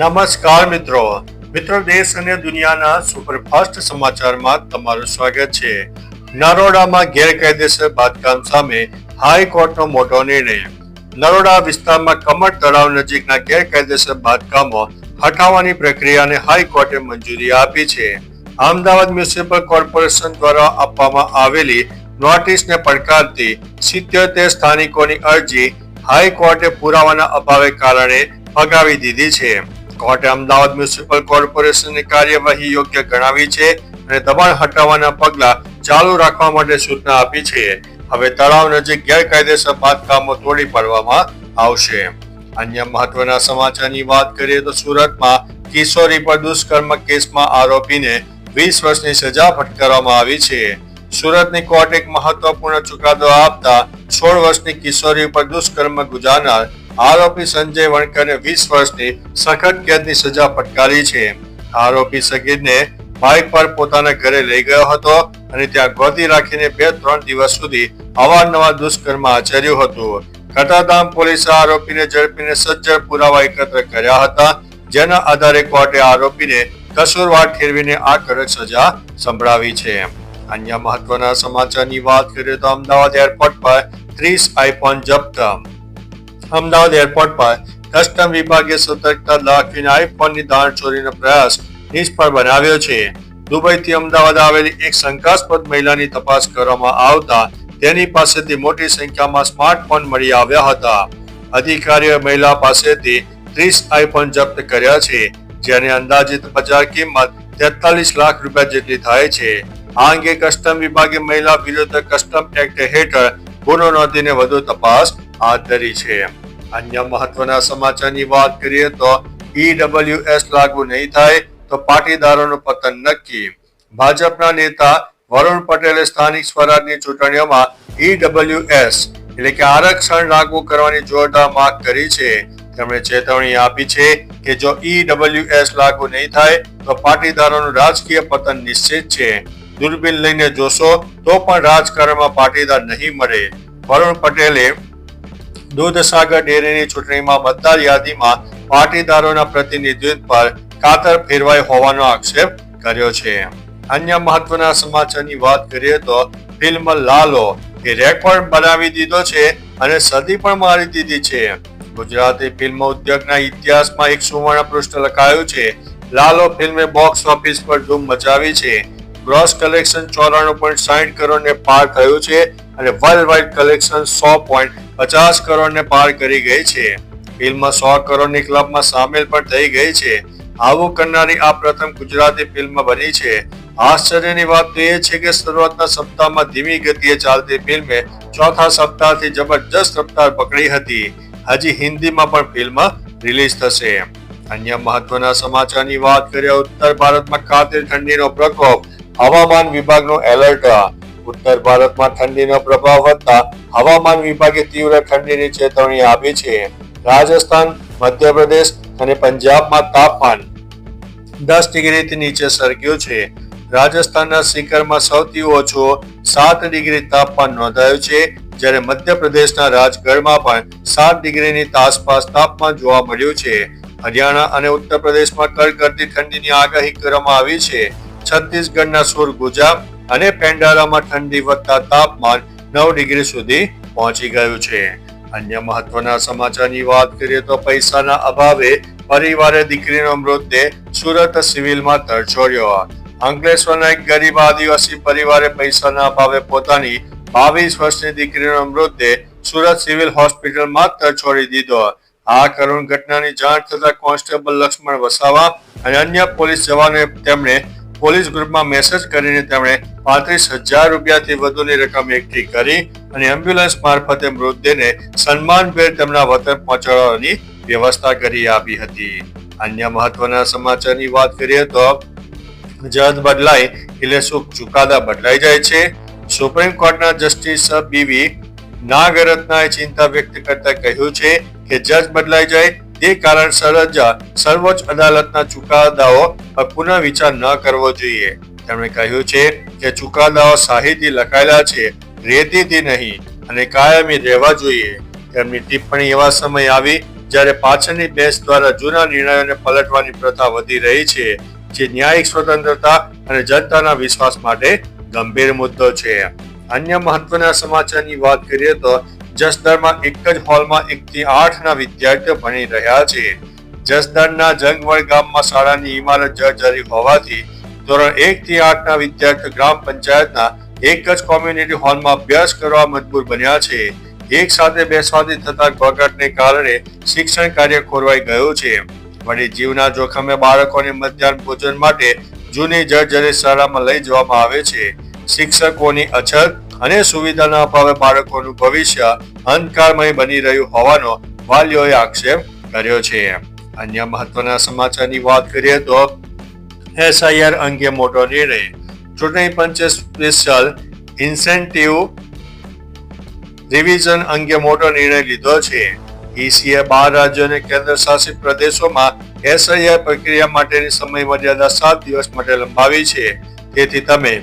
નમસ્કાર મિત્રો. મિત્રો દેશ અને દુનિયાના સુપરફાસ્ટ સમાચારમાં તમારું સ્વાગત છે. નરોડામાં ગેરકાયદેસર બાંધકામ સામે હાઈકોર્ટનો મોટો નિર્ણય. નરોડા વિસ્તારમાં કમર તળાવ નજીકના ગેરકાયદેસર બાંધકામો હટાવવાની પ્રક્રિયાને હાઈકોર્ટે મંજૂરી આપી છે. અમદાવાદ મ્યુનિસિપલ કોર્પોરેશન દ્વારા આપવામાં આવેલી નોટિસને પડકારતી સિત્યોતેર સ્થાનિકોની અરજી હાઈકોર્ટે પુરાવાના અભાવે કારણે ફગાવી દીધી છે. કોર્ટે અમદાવાદ મ્યુનિસિપલ કોર્પોરેશનની કાર્યવાહી યોગ્ય ગણાવી છે અને દબાણ હટાવવાના પગલા ચાલુ રાખવા માટે સૂચના આપી છે. હવે તળાવ નજીક ગેરકાયદેસર બાંધકામો તોડી પાડવામાં આવશે. અન્ય મહત્વના સમાચારની વાત કરીએ તો સુરતમાં કિશોરી પર દુષ્કર્મ કેસમાં આરોપીને વીસ વર્ષની સજા ફટકારવામાં આવી છે. સુરતની કોર્ટ એક મહત્વપૂર્ણ ચુકાદો આપતા સોળ વર્ષની કિશોરી ઉપર દુષ્કર્મ ગુજારનાર આરોપી સંજય વણકરને વીસ વર્ષની સખત કેદની સજા ફટકારી છે. આરોપી સગીરને બાઇક પર પોતાના ઘરે લઈ ગયો હતો અને ત્યાં ગોતી રાખીને બે ત્રણ દિવસ સુધી અવારનવાર દુષ્કર્મ આચર્યું હતું. કટાધામ પોલીસે આરોપીને ઝડપીને સજ્જડ પુરાવા એકત્ર કર્યા હતા, જેના આધારે કોર્ટે આરોપીને કસૂરવાર ઠેરવીને આ કડક સજા સંભળાવી છે. અન્ય મહત્વના સમાચારની વાત કરીએ તો અમદાવાદ એરપોર્ટ પર ત્રીસ આઈફોન જપ્ત અમદાવાદ એરપોર્ટ પર કસ્ટમ વિભાગે સતર્કતા દાખવીને આઈફોનની દાણ ચોરીનો પ્રયાસ નિષ્ફળ બનાવ્યો છે. દુબઈથી અમદાવાદ આવેલી એક શંકાસ્પદ મહિલાની તપાસ કરવામાં આવતા તેની પાસેથી મોટી સંખ્યામાં સ્માર્ટફોન મળી આવ્યા હતા. અધિકારીઓ મહિલા પાસેથી ત્રીસ આઈફોન જપ્ત કર્યા છે, જેની અંદાજિત બજાર કિંમત તેતાલીસ લાખ રૂપિયા જેટલી થાય છે. આ અંગે કસ્ટમ વિભાગે મહિલા વિરુદ્ધ કસ્ટમ એક્ટ હેઠળ ગુનો નોંધીને વધુ તપાસ હાથ ધરી છે. અન્ય મહત્વના સમાચારની વાત કરીએ તો ઈડબ્લ્યુએસ લાગુ નહીં થાય તો પાટીદારોનું પતન નક્કી. ભાજપના નેતા વરુણ પટેલે સ્થાનિક સ્વરાજની ચૂંટણીઓમાં ઈડબ્લ્યુએસ એટલે કે આરક્ષણ લાગુ કરવાની જોરદાર માંગ કરી છે. તેમણે ચેતવણી આપી છે કે જો ઈડબ્લ્યુએસ લાગુ નહીં થાય તો પાટીદારોનું રાજકીય પતન નિશ્ચિત છે. દૂરબીન લઈને જોશો તો પણ રાજકારણમાં પાટીદાર નહીં મળે વરુણ પટેલે દૂધસાગર ડેરીની ચૂંટણીમાં મતદાર યાદીમાં પાટીદારોના પ્રતિનિધિત્વ પર કાતર ફેરવાઈ હોવાનો આક્ષેપ કર્યો છે. અન્ય મહત્વના સમાચારની વાત કરીએ તો ફિલ્મ લાલો એ રેકોર્ડ બનાવી દીધો છે અને સદી પણ મારી દીધી છે. ગુજરાતી ફિલ્મ ઉદ્યોગના ઇતિહાસમાં એક સુવર્ણ પૃષ્ઠ લખાયું છે. લાલો ફિલ્મે બોક્સ ઓફિસ પર ધૂમ મચાવી છે. ગ્રોસ કલેક્શન ચોરાણું પોઈન્ટ સાઠ કરોડને પાર થયું છે. અને વર્લ્ડ વાઇડ કલેક્શન સો પોઈન્ટ પચાસ કરોડને પાર કરી ગઈ છે. ફિલ્મ સો કરોડની ક્લબમાં સામેલ પણ થઈ ગઈ છે. આવું કરનારી આ પ્રથમ ગુજરાતી ફિલ્મ બની છે. આશ્ચર્યની વાત તો એ છે કે શરૂઆતના સપ્તાહમાં ધીમી ગતિએ ચાલતી ફિલ્મે ચોથા સપ્તાહથી જબરજસ્ત રફતાર પકડી હતી. હજી હિન્દીમાં પણ ફિલ્મ રિલીઝ થશે. અન્ય મહત્વના સમાચારની વાત કરીએ, ઉત્તર ભારતમાં કાતિલ ઠંડીનો પ્રકોપ. હવામાન વિભાગનો એલર્ટ ઉત્તર ભારતમાં ઠંડીનો પ્રભાવ વધતા હવામાન વિભાગે તીવ્ર ઠંડીની ચેતવણી આપી છે. રાજસ્થાન, મધ્યપ્રદેશ અને પંજાબમાં તાપમાન દસ ડિગ્રીથી નીચે સરક્યું છે. રાજસ્થાનના સિકરમાં સૌથી ઓછો સાત ડિગ્રી તાપમાન નોંધાયું છે, જ્યારે મધ્યપ્રદેશના રાજગઢમાં પણ સાત ડિગ્રીની આસપાસ તાપમાન જોવા મળ્યું છે. હરિયાણા અને ઉત્તર પ્રદેશમાં કડકડતી ઠંડીની આગાહી કરવામાં આવી છે. છત્તીસગઢના સુરગુજા અને પેંડારામાં ઠંડી વધતા તાપમાન નવ ડિગ્રી સુધી પહોંચી ગયું છે. અન્ય મહત્વના સમાચારની વાત કરીએ તો પૈસાના અભાવે પરિવારે દીકરીનો મૃતદેહ સુરત સિવિલમાં તરછોડ્યો. અંકલેશ્વરના એક ગરીબ આદિવાસી પરિવારે પૈસાના અભાવે પોતાની બાવીસ વર્ષની દીકરીનો મૃતદેહ સુરત સિવિલ હોસ્પિટલમાં તરછોડી દીધો. આ કરુણ ઘટનાની જાણ થતા કોન્સ્ટેબલ લક્ષ્મણ વસાવા અને અન્ય પોલીસ જવાનોએ તેમણે પોલીસ ગ્રુપમાં મેસેજ કરીને તેમણે પાંત્રીસ હજાર રૂપિયાથી વધુની રકમ એકઠી કરી અને એમ્બ્યુલન્સ મારફતે મૃતદેહને સન્માનભેર તેમના વતન પહોંચાડવાની વ્યવસ્થા કરી આપી હતી. અન્ય મહત્વના સમાચારની વાત કરીએ તો જજ બદલાય એટલે શું ચુકાદા બદલાઈ જાય છે. સુપ્રીમ કોર્ટના જસ્ટિસ બીવી નાગરત્નાએ ચિંતા વ્યક્ત કરતા કહ્યું છે કે જજ બદલાઈ જાય તે કારણસર જ સર્વોચ્ચ અદાલતના ચુકાદાઓ પુનઃ વિચાર ન કરવો જોઈએ. તેમણે કહ્યું છે કે ચુકાદાઓ સાહિત્ય લખાયેલા છે, રેતીથી નહીં, અને કાયમી રહેવા જોઈએ. તેમની ટિપ્પણી એવા સમય આવી જ્યારે પાછળની બેન્ચ દ્વારા જૂના નિર્ણયોને પલટવાની પ્રથા વધી રહી છે, જે ન્યાયિક સ્વતંત્રતા અને જનતાના વિશ્વાસ માટે ગંભીર મુદ્દો છે. અન્ય મહત્વના સમાચારની વાત કરીએ તો જસદરમાં એક જ હોલમાં એક થી આઠ ના વિદ્યાર્થીઓ ભણી રહ્યા છે. જસદણના જંગવડ ગામમાં શાળાની ઇમારત જર્જરી હોવાથી ધોરણ એક થી આઠ ના વિદ્યાર્થીઓ ગ્રામ પંચાયતના એક જ કોમ્યુનિટી હોલમાં અભ્યાસ કરવા મજબૂર બન્યા છે. એક સાથે બેસવાથી થતા ઘોઘાટને કારણે શિક્ષણ કાર્ય ખોરવાઈ ગયું છે. વળી જીવના જોખમે બાળકોને મધ્યાહન ભોજન માટે જૂની જર્જરી શાળામાં લઈ જવામાં આવે છે. શિક્ષકોની અછત અને સુવિધાના અભાવે બાળકોનું ભવિષ્ય અંધકારમય બની રહ્યું હોવાનો વાલીઓએ આક્ષેપ કર્યો છે. અન્ય મહત્વના સમાચારની વાત કરીએ તો એસઆઈઆર અંગે મોટો નિર્ણય. ચૂંટણી પંચે સ્પેશિયલ ઇન્સેન્ટિવ રિવિઝન અંગે મોટો નિર્ણય લીધો છે. ઈસીએ બાર રાજ્યો અને કેન્દ્ર શાસિત પ્રદેશોમાં એસઆઈઆર પ્રક્રિયા માટેની સમય મર્યાદા સાત દિવસ માટે લંબાવી છે. તેથી તમે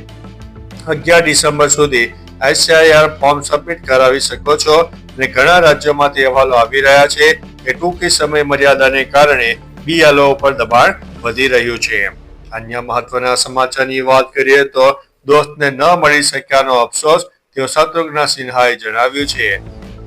અગિયાર ડિસેમ્બર સુધી એસઆઈઆર ફોર્મ સબમિટ કરાવી શકો છો અને ઘણા રાજ્યોમાંથી અહેવાલો આવી રહ્યા છે. કે ટૂંકી સમય મર્યાદાને કારણે બિયાલો ઉપર દબાણ વધી રહ્યું છે. અન્ય મહત્વના સમાચારની વાત કરીએ તો દોસ્તને ન મળી શક્યાનો અફસોસ તેઓ શત્રુઘ્ન સિન્હાએ જણાવ્યું છે.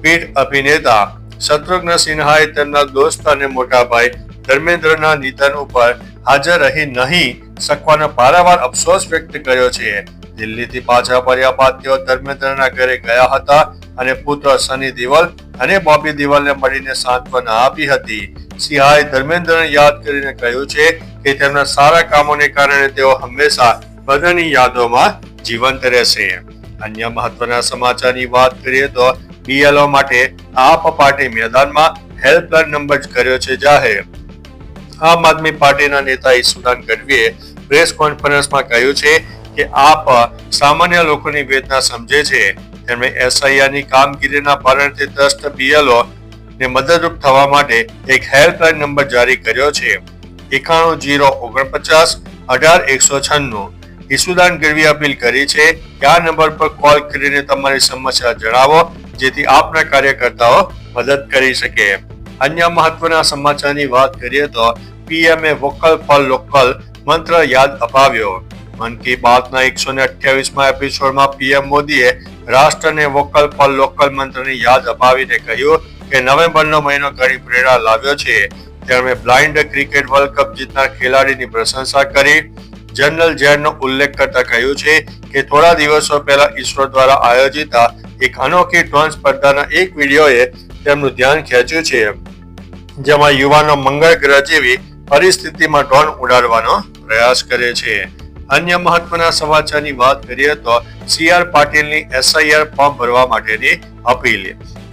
પીઠ અભિનેતા શત્રુઘ્ન સિન્હાએ તેમના દોસ્ત અને મોટા ભાઈ ધર્મેન્દ્રના નિધન ઉપર હાજર રહી નહીં શકવાનો પારાવાર અફસોસ વ્યક્ત કર્યો છે. દિલ્હીથી પાછા ફર્યા બાદ તેઓ ધર્મેન્દ્રના ઘરે ગયા હતા અને પુત્ર સની દેવલ અને બોબી દેવલને મળીને સાંત્વના આપી હતી. સિંહાએ ધર્મેન્દ્રને યાદ કરીને કહ્યું છે કે તેમના સારા કામોને કારણે તેઓ હંમેશા બધાની યાદોમાં જીવંત રહેશે. અન્ય મહત્વના સમાચારની વાત કરીએ તો બીએલઓ માટે આપ પાર્ટી મેદાનમાં હેલ્પલાઇન નંબર કર્યો છે જાહેર. આમ આદમી પાર્ટીના નેતા ઈસુદાન ગઢવીએ પ્રેસ કોન્ફરન્સમાં કહ્યું છે કે આપ સામાન્ય લોકોની વેદના સમજે છે. તેમણે એસઆઈઆરની કામગીરીના ભારણથી ત્રસ્ત બીએલઓ ને મદદરૂપ થવા માટે એક હેલ્પલાઇન નંબર જારી કર્યો છે. એકાણું જીરો ઓગણપચાસ અઢાર એકસો છન્નું. ઈસુદાન ગઢવી અપીલ કરી છે કે આ નંબર પર કોલ કરીને તમારી સમસ્યા જણાવો, જેથી આપના કાર્યકર્તાઓ મદદ કરી શકે. અન્ય મહત્વના સમાચારની વાત કરીએ તો પીએમએ વોકલ ફોર લોકલ મંત્ર યાદ અપાવ્યો. મન કી બાતના એકસો ને અઠ્યાવીસમાં એપિસોડમાં પીએમ મોદીએ રાષ્ટ્રને વોકલ ફોર લોકલ મંત્રની યાદ અપાવીને કહ્યું કે નવેમ્બરનો મહિનો ઘણી પ્રેરણા લાવ્યો છે. તેમણે બ્લાઇન્ડ ક્રિકેટ વર્લ્ડ કપ જીતનાર ખેલાડીની પ્રશંસા કરી. જનરલ ઝેડનો ઉલ્લેખ કરતા કહ્યું છે કે થોડા દિવસો પહેલા ઈસરો દ્વારા આયોજિત એક અનોખી ડ્રોન સ્પર્ધાના એક વિડીયોએ તેમનું ધ્યાન ખેંચ્યું છે. જેમાં યુવાનો મંગળ ગ્રહ જેવી પરિસ્થિતિમાં ડ્રોન ઉડાડવાનો પ્રયાસ કરે છે. અન્ય મહત્વના સમાચારની વાત કરીએ તો સી આર પાટીલની એસઆઈઆર ફોર્મ ભરવા માટેની અપીલ.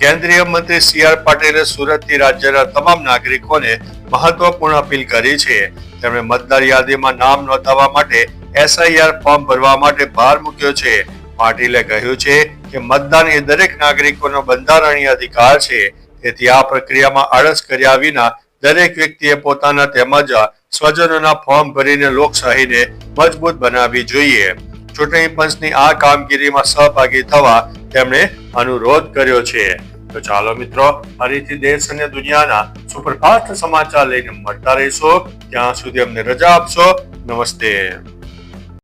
કેન્દ્રીય મંત્રી સી આર પાટીલે સુરતથી રાજ્યના તમામ નાગરિકોને મહત્વપૂર્ણ અપીલ કરી છે. તેમણે મતદાર યાદીમાં નામ નોંધાવવા માટે એસઆઈઆર ફોર્મ ભરવા માટે ભાર મૂક્યો છે. પાટીલે કહ્યું છે કે મતદાન એ દરેક નાગરિકોનો બંધારણીય અધિકાર છે. તેથી આ પ્રક્રિયામાં આળસ કર્યા વિના દરેક વ્યક્તિએ પોતાના તેમજ સ્વજનોના ફોર્મ ભરીને લોકશાહીને મજબૂત બનાવવી જોઈએ. ચૂંટણી પંચની આ કામગીરીમાં સહભાગી થવા તેમણે અનુરોધ કર્યો છે. તો ચાલો મિત્રો, ફરીથી દેશ અને દુનિયાના સુપરફાસ્ટ સમાચાર લઈને મળતા રહીશો. ત્યાં સુધી અમને રજા આપશો. નમસ્તે.